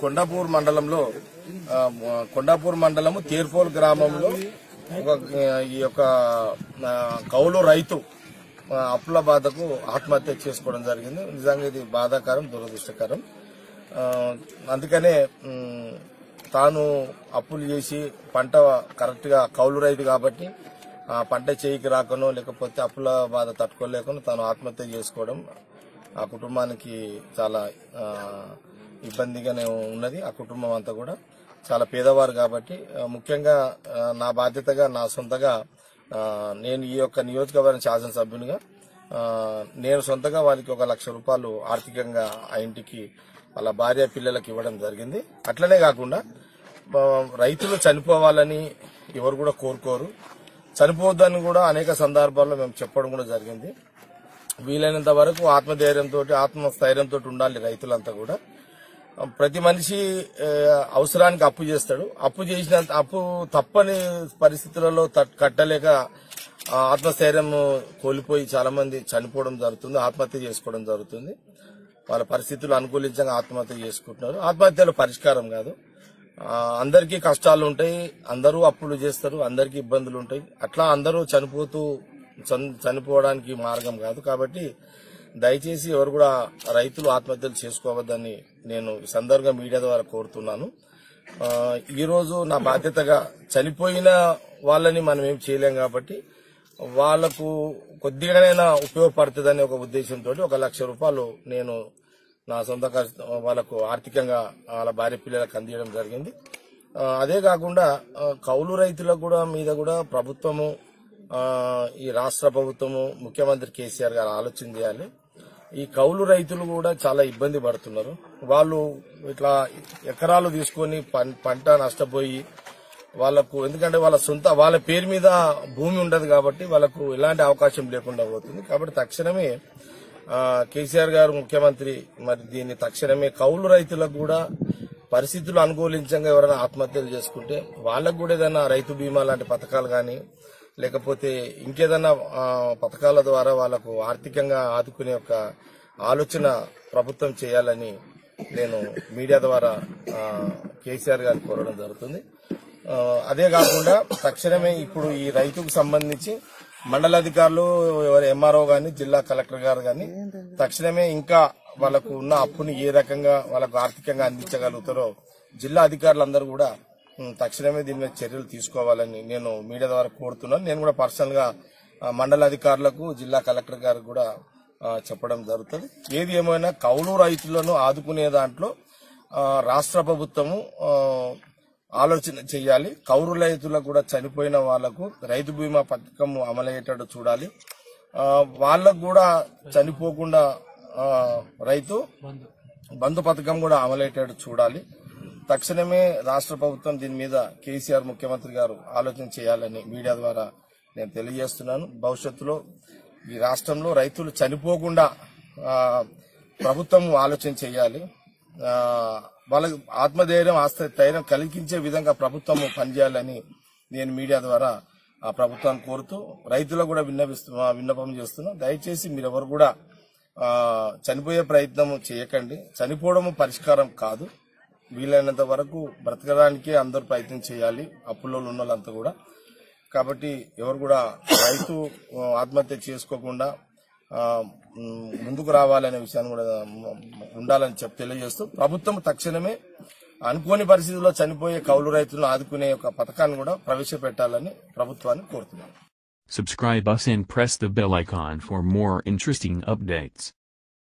కొండాపూర్ మండలంలో కొండాపూర్ మండలము తీర్పోల్ గ్రామంలో ఒక ఈ యొక్క కౌలు రైతు అప్పుల బాధకు ఆత్మహత్య చేసుకోవడం జరిగింది. నిజంగా ఇది బాధాకరం దురదృష్టకరం. అందుకనే తాను అప్పులు చేసి పంట కరెక్ట్గా కౌలు రైతు కాబట్టి ఆ పంట చేయికి రాకనో లేకపోతే అప్పుల బాధ తట్టుకోలేకనో తాను ఆత్మహత్య చేసుకోవడం ఆ కుటుంబానికి చాలా ఇబ్బందిగానే ఉన్నది ఆ కుటుంబం అంతా కూడా. చాలా పేదవారు కాబట్టి ముఖ్యంగా నా బాధ్యతగా నా సొంతగా నేను ఈ యొక్క నియోజకవర్గ శాసనసభ్యునిగా నేను సొంతగా వారికి ఒక లక్ష రూపాయలు ఆర్థికంగా ఆ ఇంటికి వాళ్ళ భార్య పిల్లలకి ఇవ్వడం జరిగింది. అట్లనే కాకుండా రైతులు చనిపోవాలని ఎవరు కూడా కోరుకోరు. చనిపోవద్దని కూడా అనేక సందర్భాల్లో మేము చెప్పడం కూడా జరిగింది. వీలైనంత వరకు ఆత్మధైర్యంతో ఆత్మస్థైర్యంతో ఉండాలి రైతులంతా కూడా. ప్రతి మనిషి అవసరానికి అప్పు చేస్తాడు. అప్పు చేసిన అప్పు తప్పని పరిస్థితులలో తట్- కట్టలేక ఆత్మస్థైర్యం కోల్పోయి చాలా మంది చనిపోవడం జరుగుతుంది ఆత్మహత్య చేసుకోవడం జరుగుతుంది. వాళ్ళ పరిస్థితులు అనుకూలించగా ఆత్మహత్య చేసుకుంటున్నారు. ఆత్మహత్యలు పరిష్కారం కాదు. అందరికీ కష్టాలు ఉంటాయి అందరూ అప్పులు చేస్తారు అందరికీ ఇబ్బందులు ఉంటాయి. అట్లా అందరూ చనిపోతూ చనిపోవడానికి మార్గం కాదు కాబట్టి దయచేసి ఎవరు కూడా రైతులు ఆత్మహత్యలు చేసుకోవద్దని నేను సందర్భంగా మీడియా ద్వారా కోరుతున్నాను. ఈరోజు ఈ రోజు నా బాధ్యతగా చనిపోయిన వాళ్ళని మనం ఏం చేయలేం కాబట్టి వాళ్ళకు కొద్దిగానైనా ఉపయోగపడుతుందనే ఒక ఉద్దేశంతో ఒక లక్ష రూపాయలు నేను నా సొంత ఖర్చు వాళ్ళకు ఆర్థికంగా వాళ్ళ భార్య పిల్లలకు అందించడం జరిగింది. అదే కాకుండా కౌలు రైతులకు కూడా మీద కూడా ప్రభుత్వము ఈ రాష్ట్ర ప్రభుత్వము ముఖ్యమంత్రి కేసీఆర్ గారు ఆలోచన చేయాలి. ఈ కౌలు రైతులు కూడా చాలా ఇబ్బంది పడుతున్నారు. వాళ్ళు ఇట్లా ఎకరాలు తీసుకొని పం- పంట నష్టపోయి వాళ్ళకు ఎందుకంటే వాళ్ళ సొంత వాళ్ళ పేరు మీద భూమి ఉండదు కాబట్టి వాళ్ళకు ఎలాంటి అవకాశం లేకుండా పోతుంది. కాబట్టి తక్షణమే కేసీఆర్ గారు ముఖ్యమంత్రి మరి దీన్ని తక్షణమే కౌలు రైతులకు కూడా పరిస్థితులు అనుకూలించంగా ఎవరైనా ఆత్మహత్యలు చేసుకుంటే వాళ్ళకు కూడా ఏదైనా రైతు బీమా లాంటి పథకాలు కానీ లేకపోతే ఇంకేదన్నా పథకాల ద్వారా వాళ్ళకు ఆర్థికంగా ఆదుకునే ఒక ఆలోచన ప్రభుత్వం చేయాలని నేను మీడియా ద్వారా కేసీఆర్ గారిని కోరడం జరుగుతుంది. అదే కాకుండా తక్షణమే ఇప్పుడు ఈ రైతుకు సంబంధించి మండలాధికారులు ఎంఆర్ఓ గాని జిల్లా కలెక్టర్ గారు గాని తక్షణమే ఇంకా వాళ్ళకు ఉన్న అప్పుని ఏ రకంగా వాళ్ళకు ఆర్థికంగా అందించగలుగుతారో జిల్లా అధికారులందరూ కూడా తక్షణమే దీని మీద చర్యలు తీసుకోవాలని నేను మీడియా ద్వారా కోరుతున్నాను. నేను కూడా పర్సనల్గా మండల అధికారులకు జిల్లా కలెక్టర్ గారికి కూడా చెప్పడం జరుగుతుంది. ఏది ఏమైనా కౌలు రైతులను ఆదుకునే దాంట్లో రాష్ట్ర ప్రభుత్వము ఆలోచన చేయాలి కౌలు రైతులకు కూడా చనిపోయిన వాళ్ళకు రైతు బీమా పథకం అమలయ్యేటట్టు చూడాలి. వాళ్ళకు కూడా చనిపోకుండా రైతు బంధు పథకం కూడా అమలయ్యేటట్టు చూడాలి. తక్షణమే రాష్ట్ర ప్రభుత్వం దీని మీద కేసీఆర్ ముఖ్యమంత్రి గారు ఆలోచన చేయాలని మీడియా ద్వారా నేను తెలియజేస్తున్నాను. భవిష్యత్తులో ఈ రాష్ట్రంలో రైతులు చనిపోకుండా ప్రభుత్వం ఆలోచన చేయాలి. వాళ్ళకి ఆత్మధైర్యం ఆస్థైర్యం కలిగించే విధంగా ప్రభుత్వం పనిచేయాలని నేను మీడియా ద్వారా ఆ ప్రభుత్వాన్ని కోరుతూ రైతులకు కూడా విన్నవిస్తు విన్నపం చేస్తున్నా దయచేసి మీరెవరు కూడా చనిపోయే ప్రయత్నం చేయకండి. చనిపోవడం పరిష్కారం కాదు. వీలైనంత వరకు బ్రతకడానికే అందరూ ప్రయత్నం చేయాలి అప్పుల్లో ఉన్న వాళ్ళంతా కూడా కాబట్టి ఎవరు కూడా రైతు ఆత్మహత్య చేసుకోకుండా ముందుకు రావాలనే విషయాన్ని కూడా ఉండాలని చెప్పి తెలియజేస్తూ ప్రభుత్వం తక్షణమే అనుకోని పరిస్థితుల్లో చనిపోయే కౌలు రైతులను ఆదుకునే ఒక పథకాన్ని కూడా ప్రవేశపెట్టాలని ప్రభుత్వాన్ని కోరుతున్నాను Subscribe us and press the bell icon for more interesting updates.